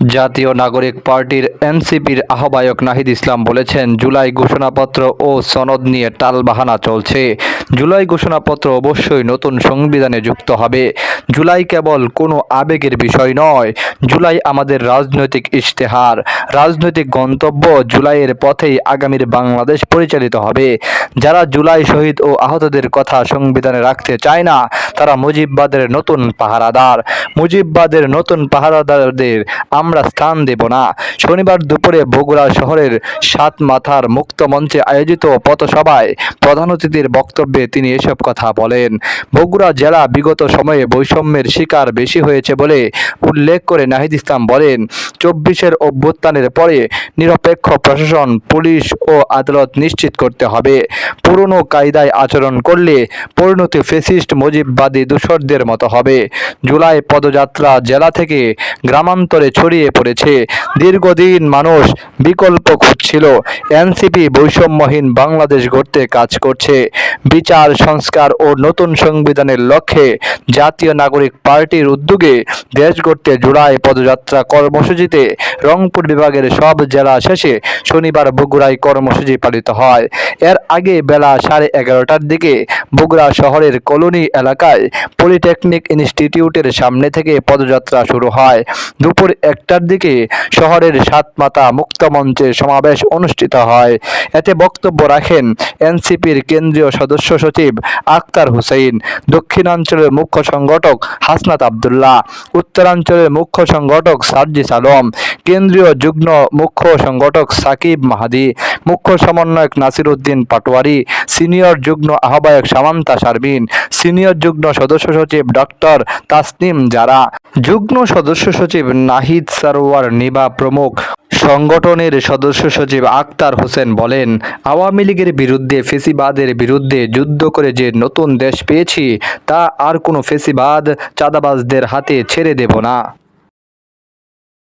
জাতীয় নাগরিক পার্টির এনসিপির আহ্বায়ক নাহিদ ইসলাম বলেছেন, জুলাই ঘোষণাপত্র ও সনদ নিয়ে টালবাহানা চলছে। জুলাই ঘোষণাপত্র অবশ্যই নতুন সংবিধানে যুক্ত হবে। জুলাই কেবল কোনো আবেগের বিষয় নয়, জুলাই আমাদের রাজনৈতিক ইশতেহার। রাজনৈতিক গন্তব্য জুলাইয়ের পথেই আগামীর বাংলাদেশ পরিচালিত হবে। যারা জুলাই শহীদ ও আহতদের কথা সংবিধানে রাখতে চায় না, তারা মুজিববাদের নতুন পাহারাদার। মুজিববাদের নতুন পাহারাদারদের স্থান দেব না। শনিবার দুপুরে বগুড়া শহরের সাত মাথার মুক্ত মঞ্চে আয়োজিত পথসভায় প্রধান অতিথির বক্তব্যে তিনি এসব কথা বলেন। বগুড়া জেলা বিগত সময়ে বৈষম্যের শিকার বেশি হয়েছে বলে উল্লেখ করে নাহিদ ইসলাম বলেন, চব্বিশের অভ্যুত্থানের পরে নিরপেক্ষ প্রশাসন, পুলিশ ও আদালত নিশ্চিত করতে হবে। পুরনো কায়দায় আচরণ করলে পরিণতি ফেসিস্ট মুজিববাদী দূষরদের মতো হবে। জুলাই পদযাত্রা জেলা থেকে গ্রামান্তরে ছড়িয়ে পড়েছে। দীর্ঘদিন মানুষ বিকল্প খুঁজছিল। এনসিপি বৈষম্যহীন বাংলাদেশ গড়তে কাজ করছে। বিচার, সংস্কার ও নতুন সংবিধানের লক্ষ্যে জাতীয় নাগরিক পার্টির উদ্যোগে দেশ গড়তে জুলাই পদযাত্রা কর্মসূচিতে রংপুর বিভাগের সব জেলা শেষে শনিবার বগুড়ায় কর্মসূচি পালিত হয়। এর আগে বেলা সাড়ে এগারোটার দিকে বগুড়া শহরের কলোনি এলাকায় পলিটেকনিক ইনস্টিটিউটের সামনে থেকে পদযাত্রা শুরু হয়। দুপুর একটার দিকে শহরের সাতমাতা মুক্ত মঞ্চে সমাবেশ অনুষ্ঠিত হয়। এতে বক্তব্য রাখেন এনসিপির কেন্দ্রীয় সদস্য সচিব আক্তার হুসেইন, দক্ষিণাঞ্চলের মুখ্য সংগঠক হাসনাত আবদুল্লাহ, উত্তরাঞ্চলের মুখ্য সংগঠক সার্জিস আলম কেন্দ্রীয় যুগ্ম মুখ্য সংগঠক সাকিব মাহাদি, মুখ্য সমন্বয়ক নাসির উদ্দিন পাটোয়ারি, সিনিয়র যুগ্ম আহ্বায়ক সামান্তা শারমিন, সিনিয়র যুগ্ম সদস্য সচিব ডক্টর তাসনিম জারা, যুগ্ম সদস্য সচিব নাহিদ সারোয়ার নিবা প্রমুখ, সংগঠনের সদস্য সচিব আক্তার হোসেন বলেন, আওয়ামী লীগের বিরুদ্ধে ফেসিবাদের বিরুদ্ধে যুদ্ধ করে যে নতুন দেশ পেয়েছি, তা আর কোনো ফেসিবাদ চাঁদাবাজদের হাতে ছেড়ে দেব না।